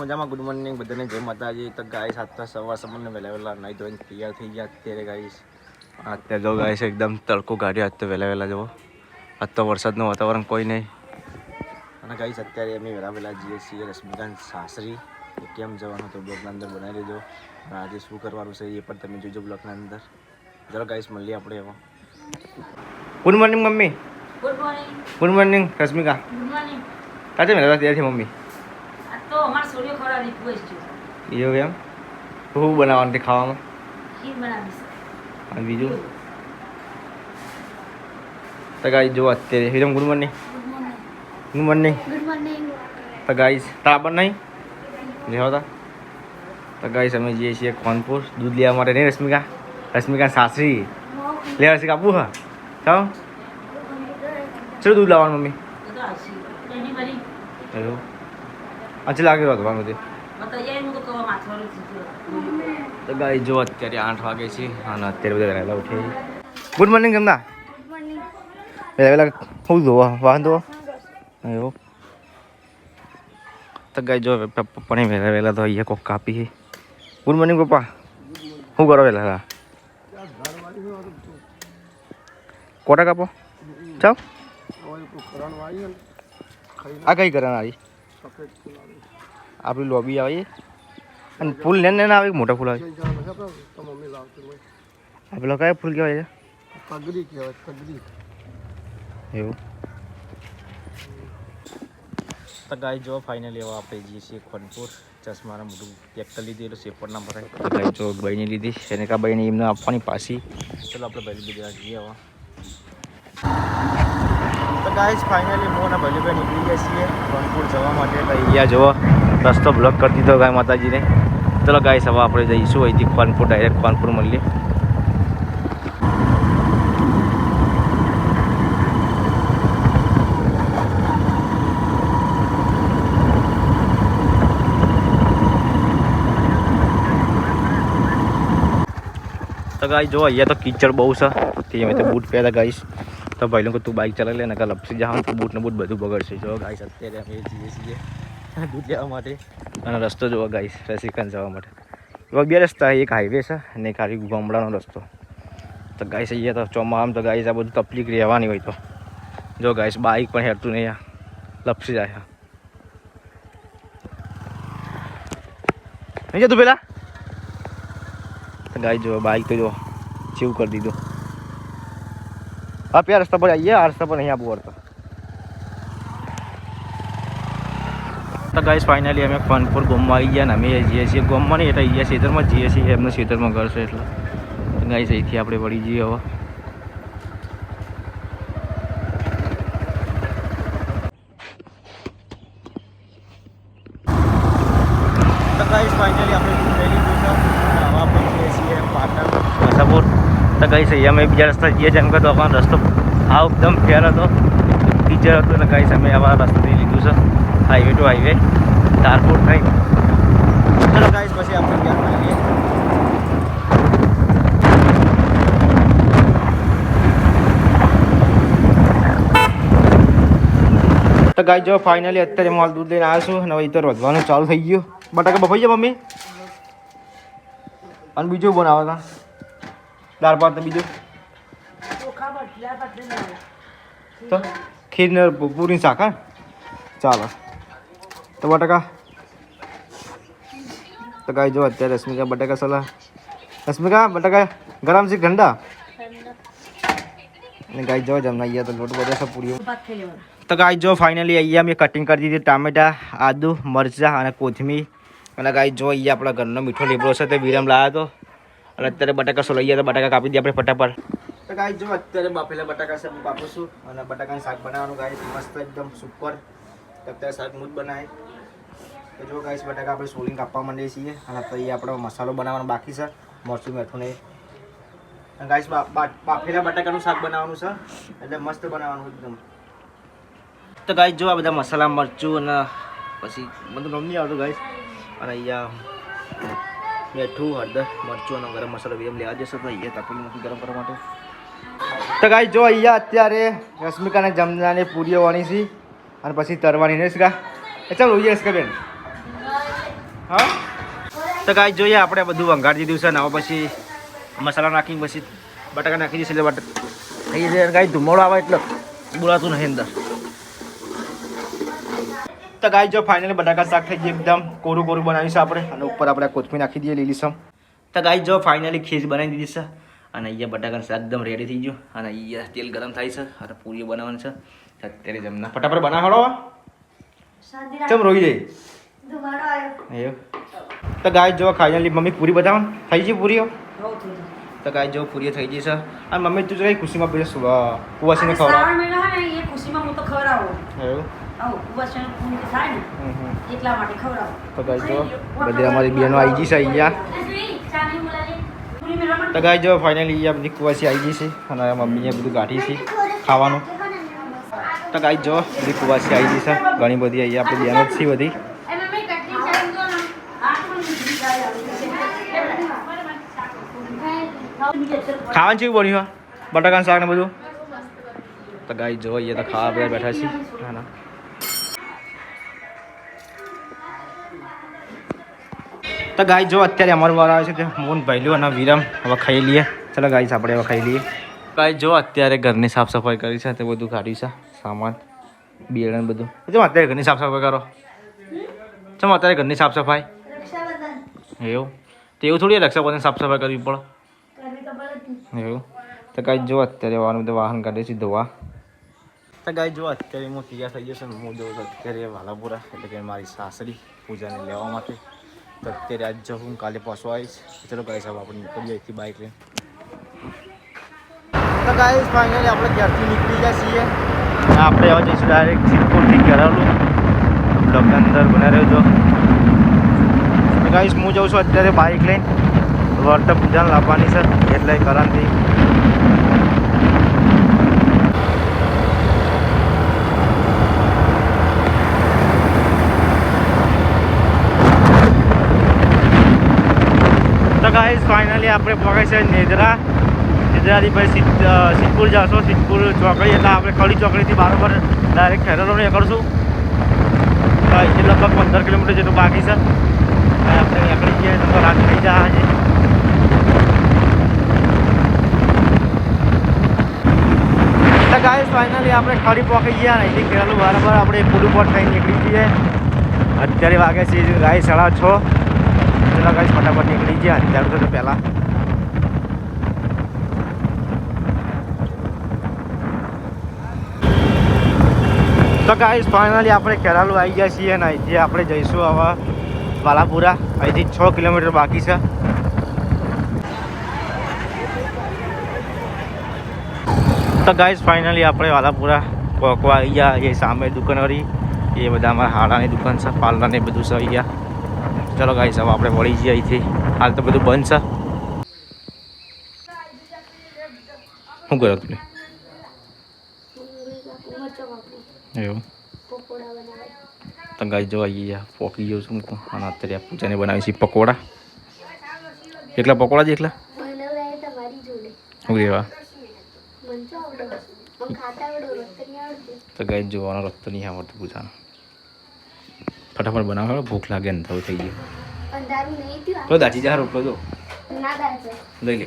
મજામાં? Good morning બધાને જય માતાજી. તો ગાઈસ આજતા સવાર સવારને વહેલા વહેલા નાઈ ધોઈને તૈયાર થઈ ગયા. અત્યારે ગાઈસ અત્યારે જો ગાઈસ એકદમ તડકો ગાડી આજ તો વહેલા વહેલા જવો આજ તો વરસાદનું વાતાવરણ કોઈ નહીં. અને ગાઈસ અત્યારે અમે વહેલા વહેલા જઈએ છીએ રશ્મિકાંત સાસરી કેમ જવાનું. તો બ્લોગના અંદર બનાવી લેજો અને આજે શું કરવાનું છે એ પણ તમે જોજો બ્લોગના અંદર. ચલો ગાઈસ મળીએ આપણે એમાં good morning mummy. Good morning good morning Rashmika. Good morning કાચે વહેલા તૈયાર છે મમ્મી? સૂર્ય ખોરાની છે એવું એમ શું બનાવવાનું તે ખાવામાં? ખીર બનાવીશ. અને બીજું? તો ગાઈ જો અત્યારે. હિરમ good morning. Good morning. Good morning તો ગાઈસ તાબર નહીં? જેવા તા. ગાઈસ અમે જઈએ છીએ ખોનપુર. દૂધ લેવા માટે નહીં રશ્મિકા? રશ્મિકા સાસરી. લે રશ્મિકા આપવું હા? ચાલો ચલો દૂધ લાવવાનું મમ્મી. હેલો એવું. અચ્છા લાગે રહ્યો હતો મારું તો ગાઈ જો અત્યારે આઠ વાગે છે અને અત્યારે બધા વહેલા ઉઠે ગુડ મોર્નિંગ કેમના વહેલા હું ધોવા? વાંધો એવું? તો ગાઈ જો પપ્પાને વહેલા વહેલા તો અહીંયા કોક કાપી છે. ગુડ મોર્નિંગ પપ્પા. શું કરો વહેલા હતા કોટા કાપો? ચાલ આ કઈ કરવાના આવી. આપણી લોબી આવી અને ફૂલ લેન લેને આવે મોટા ફૂલ આવે? આ પેલો કયા ફૂલ કહેવાય છે? એવું? તો ગાય જો ફાઇનલી હવે આપણે જઈએ છીએ ખોનપુર. ચશ્માના મોટું કરી લીધું, એટલે ના ભરાય. તો ગાય લીધી શનિકા બહીને એમને આપવાની પાછી. ચલો આપણે ભાઈ બીજા જઈએ તો ગાઈસ ફાઇનલી હું અને ભલીભાઈ નીકળી ગયા છીએ ખોનપુર જવા માટે. તો અહીંયા જુઓ. રસ્તો બ્લોક કરી દીધો ગાય માતાજીને. ચલો ગાય, હવે આપણે જઈશું અહીંથી ખોનપુર ડાયરેક્ટ ખોનપુર મળીએ તો ગાય, જો અહીંયા તો કીચડ બહુ છે. તે અમે તો બૂટ પહેર્યા ગાઈશ તો ભાઈ લોકો તું બાઇક ચલાવી લે ને કાલ લપસી જાવ તો બૂટ ને બૂટ બધું બગડશે. જો ગાઈશ અત્યારે અમે જઈએ છીએ. દૂધ લેવા માટે અને રસ્તો જોવા ગાઈશ રસીકાંત જવા માટે. એવા બે રસ્તા એક હાઈવે છે અને એક ખાલી ગામડાનો રસ્તો. તો ગાઈશ અહીંયા તો ચોમાસામાં તો ગાઈશ આ બધું તકલીફ રહેવાની હોય તો. જો ગાઈશ બાઇક પણ હેરતું નહીં આ. લપસી જાય નહીં જતું પેલા? ગાય જો બાઇક તો જો ચીવ કરી દીધું. હા પ્યા રસ્તા પર આવીએ, આ રસ્તા પર નહીં આપવું પડતો તો ગાઈસ ફાઇનલી અમે ફનપુર ગોમમાં આવી ગયા ને અમે જઈએ છીએ. ગોમમાં નહીં એટલે અહીંયા ખેતરમાં જઈએ છીએ. એમનું ખેતરમાં ઘર છે એટલે. ગાઈસ અહીંથી આપણે વળી જઈએ હવે. તો દૂધ છે અમે બીજા રસ્તા જઈએ જેમ કે તો આપણો રસ્તો આ એકદમ ફેર હતો. ટીચર હતો એટલે ગાઈસ અમે આવા છે હાઈવે ટુ હાઈવે તારપુર થઈ ચલો ગાઈસ પછી આપણે ત્યાં મળીએ તો ગાઈ જો ફાઇનલી અત્યારે માલ દૂધ લઈને આવ્યો છું અને હવે વધવાનું ચાલુ થઈ ગયું. બટાકા બફાઈ ગયા, મમ્મી? અને બીજું બનાવો તા? દાળ ભાત બીજું? તો ખીર ને પૂરી શાક, હા? ચાલો. તો બટાકા તો કાંઈ જો અત્યારે રશ્મિકા બટાકા સલાહ. રશ્મિકા બટાકા ગરમ છે ઠંડા? અને ગાઈ જો જમના અહીંયા તો લોટ બધા ખાઈ લેવાના. તો ગાઈ જો ફાઇનલી અહીંયા મેં કટિંગ કરી દીધી ટામેટા આદુ મરચાં અને કોથમીર. અને ગાઈ જો અહીંયા આપણા ઘરનો મીઠો લીમડો છે તે વિરમ લાવ્યો હતો. અને અત્યારે બટાકા સોલૈયા તો બટાકા કાપી દઈએ આપણે ફટાફટ. તો ગાઈ જો અત્યારે બાફેલા બટાકા છે હું કાપું છું. અને બટાકાનું શાક બનાવવાનું ગાય મસ્ત એકદમ સુપર અત્યારે શાક મૂજ બનાવે તો જો ગાઈસ બટાકા આપણે સોલીને કાપવા માંડીએ છીએ અને પછી આપણો મસાલો બનાવવાનો બાકી છે. મરચું મીઠું અને ગાઈસ બાફેલા બટાકાનું શાક બનાવવાનું છે. એટલે મસ્ત બનાવવાનું એકદમ. તો ગાઈસ જો આ બધા મસાલા, મરચું અને પછી મને ગમ નહીં આવતું ગાઈસ અને અહીંયા મીઠું હળદર, મરચું અને ગરમ મસાલો બી લેવા જશે તો અહીંયા તપેલું ગરમ કરવા માટે. તો ગાઈસ જો અહીંયા અત્યારે રશ્મિકાને જમનાની પૂરીઓ વાણી છે. અને પછી તરવાની શીખા એ ચાલો રશ્મિકા બેન. હા? તો કાંઈ જોઈએ આપણે બધું વંગાડી દીધું છે ને હવે પછી મસાલા નાખીને પછી બટાકા નાખી દઈશું એટલે બટ થઈ જાય કાંઈ ધુમાડો આવે એટલે બોલાતું નહીં અંદર. તો કાંઈ જો ફાઇનલી બટાકા શાક થઈ ગયું એકદમ કોરું કોરું બનાવીશું આપણે અને ઉપર આપણે કોથમીર નાખી દઈએ લીલી સમ તો કાંઈ જો ફાઇનલી ખીચ બનાવી દીધી છે અને અહીંયા બટાકાનું શાક એકદમ રેડી થઈ ગયું અને અહીંયા તેલ ગરમ થાય છે અને પૂરી બનાવવાનું છે. અત્યારે જમના. ફટાફટ બનાવડો ચમ રોઈ જાય? એવું? તો ગાય જો ફાઇનલી મમ્મી પૂરી બતાવો થઈ ગઈ પૂરીઓ? ગયું. તો ગાય જો પૂરી થઈ ગઈ છે. અને મમ્મી તું કઈ ખુશીમાં પેલા કુવાસીને ખવડાવ? ખુશીમાં હું તો ખવડાવું. એવું? ગાય જો બધી અમારી બહેનો આવી ગઈ છે અહીંયા. તો ગાય જો ફાઇનલી અહીંયા બધી કુવાસી આવી ગઈ છે. અને મમ્મીએ બધું કાઢી છે ખાવાનું. તો ગાય જો બધી કુવાસી આવી ગઈ છે. ઘણી બધી અહીંયા આપણી બહેનો જ છે બધી. ખાવાનું ચેવું બન્યું બટાકાનું શાક ને બધું? તો ગાય જો તો ખાવા બધા બેઠા છે ના ના. તો ગાય જો અત્યારે અમારું વાર આવે છે તે મોહન ભાઈલું અને વિરમ. હવે ખાઈ લઈએ. ચાલો ગાઈસ આપણે હવે ખાઈ લઈએ. ગાય જો અત્યારે ઘરની સાફ સફાઈ કરી છે તે બધું કાઢ્યું છે સામાન બિયારણ બધું. ચમ અત્યારે ઘરની સાફ સફાઈ કરો? ચમ અત્યારે ઘરની સાફ સફાઈ એવું? તો એવું થોડી રક્ષાબંધન સાફ સફાઈ કરવી પડે. એવું? તો કાંઈ જો અત્યારે વાહન તો વાહન કાઢે છે ધોવા. તો ગાય જો અત્યારે હું તૈયાર થઈ જશે હું જઉં છું અત્યારે વાલાપુરા, એટલે કે મારી સાસરી પૂજાને લેવા માટે. તો અત્યારે આજ જાઉં હું કાલે પાછો આવીશ. ચલો ગાઈ સાહેબ આપણે નીકળી જાય બાઇક લઈને. તો ગાય ફાઇનલી આપણે ઘરથી નીકળી ગયા છીએ. આપણે હવે જઈશું ડાયરેક્ટ સિદ્ધપુરથી કરાવલું બ્લોકની અંદર બના રહેજો. તો ગાઈશ હું જાઉં છું અત્યારે બાઇક લઈને. વર્ત પૂજાને લાવવાની છે, એટલે કરણથી તો ગાઈસ ફાઇનલી આપણે પહોંચે છે નેદરા. નેદરાથી પછી સિદ્ધપુર જશો. સિદ્ધપુર ચોકડી, એટલે આપણે ખડી ચોકડીથી બરાબર ડાયરેક્ટ ખેરલો કરશું અહીંથી લગભગ પંદર કિલોમીટર જેટલું બાકી છે. આપણે નીકળી જઈએ તો રાત થઈ જાય છે તો ગાઈસ ફાઇનલી આપણે ખડી પહોંચી ગયા ને અહીંથી ખેરલું બરાબર આપણે ઉપર થઈને નીકળી જઈએ. અત્યારે વાગે છે ગાય સાડા છ. ચલો ગાઈસ ફટાફટ નીકળી ગયા અત્યારે તો પહેલાં. તો ગાઈસ ફાઇનલી આપણે કેરાલુ આવી ગયા છીએ અને અહીંથી આપણે જઈશું હવે વાલાપુરા અહીંથી છ કિલોમીટર બાકી છે. તો ગાઈઝ ફાઇનલી આપણે વાલાપુરા કોકવા આવી ગયા. એ સામે દુકાન વાળી એ બધા અમારા હાડાની દુકાન છે પાર્લરને બધું છે અહીંયા ચલો ગાઈઝ હવે આપણે વળી જઈએ અહીંથી. હાલ તો બધું બંધ છે. શું કર્યો તું એવું? તો ગાઈ જો આવી ગયા પોકી ગયો છું મૂકું અને અત્યારે આ પૂજાને બનાવી છે પકોડા. એકલા પકોડા જ એકલા શું કહેવા? તો ગાય જોવાનો રસ્તો નહીં આવડતો પૂછાનો ફટાફટ બનાવો ભૂખ લાગે ને થવું થઈ ગયું. તો દાચી જા રોટલો દો લઈ લે.